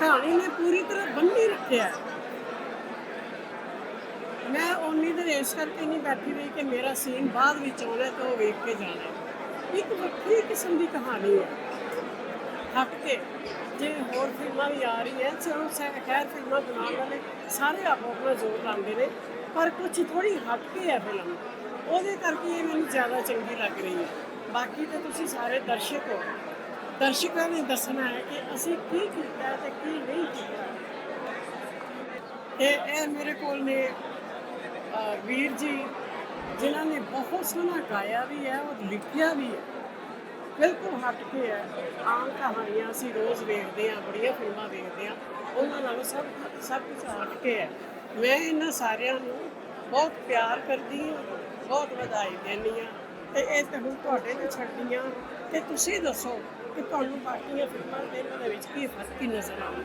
ਕਹਾਣੀ ਨੇ ਪੂਰੀ ਤਰ੍ਹਾਂ ਬੰਨੀ ਰੱਖਿਆ ਮੈਂ ਉਨੀ ਦੇਰ ਇਸ ਕਰਕੇ ਨਹੀਂ ਬੈਠੀ ਰਹੀ ਕਿ ਮੇਰਾ ਸੀਨ ਬਾਅਦ ਵਿੱਚ ਆਉਣਾ ਤੇ ਉਹ ਵੇਖ ਕੇ ਜਾਣਾ ਇੱਕ ਵੱਖਰੀ ਕਿਸਮ ਦੀ ਕਹਾਣੀ ਹੈ। ਹੱਟ ਕੇ ਜੇ ਹੋਰ ਫਿਲਮਾਂ ਵੀ ਆ ਰਹੀ ਹੈ ਚਲੋ ਸੈ- ਖੈਰ ਫਿਲਮਾਂ ਬਣਾਉਣ ਵਾਲੇ ਸਾਰੇ ਆਪੋ ਆਪਣਾ ਜ਼ੋਰ ਲਾਉਂਦੇ ਨੇ, ਪਰ ਕੁਝ ਥੋੜੀ ਹੱਟ ਕੇ ਹੈ ਫਿਲਮ। ਉਹਦੇ ਕਰਕੇ ਇਹ ਮੈਨੂੰ ਜ਼ਿਆਦਾ ਚੰਗੀ ਲੱਗ ਰਹੀ ਹੈ। ਬਾਕੀ ਤਾਂ ਤੁਸੀਂ ਸਾਰੇ ਦਰਸ਼ਕ ਹੋ। ਦਰਸ਼ਕਾਂ ਨੇ ਦੱਸਣਾ ਹੈ ਕਿ ਅਸੀਂ ਕੀ ਕੀਤਾ ਤੇ ਕੀ ਨਹੀਂ ਕੀਤਾ। ਇਹ ਇਹ ਮੇਰੇ ਕੋਲ ਨੇ ਵੀਰ ਜੀ, ਜਿਨ੍ਹਾਂ ਨੇ ਬਹੁਤ ਸੋਹਣਾ ਗਾਇਆ ਵੀ ਹੈ ਔਰ ਲਿਖਿਆ ਵੀ ਹੈ। ਬਿਲਕੁਲ ਹਟ ਕੇ ਹੈ। ਆਮ ਕਹਾਣੀਆਂ ਅਸੀਂ ਰੋਜ਼ ਵੇਖਦੇ ਹਾਂ, ਬੜੀਆਂ ਫਿਲਮਾਂ ਵੇਖਦੇ ਹਾਂ। ਉਹਨਾਂ ਨਾਲੋਂ ਸਭ ਸਭ ਕੁਝ ਹਟ ਕੇ ਹੈ। ਮੈਂ ਇਹਨਾਂ ਸਾਰਿਆਂ ਨੂੰ ਬਹੁਤ ਪਿਆਰ ਕਰਦੀ ਹਾਂ, ਬਹੁਤ ਵਧਾਈ ਦਿੰਦੀ ਹਾਂ। ਤੇ ਇਹ ਤਾਂ ਤੁਹਾਡੇ ਤੇ ਛੱਡਦੀ ਹਾਂ ਕਿ ਤੁਸੀਂ ਦੱਸੋ ਕਿ ਤੁਹਾਨੂੰ ਬਾਕੀਆਂ ਫਿਲਮਾਂ ਦੇ ਇਹਨਾਂ ਦੇ ਵਿੱਚ ਕੀ ਫ਼ਰਕ ਕੀ ਨਜ਼ਰ ਆਉਂਦਾ?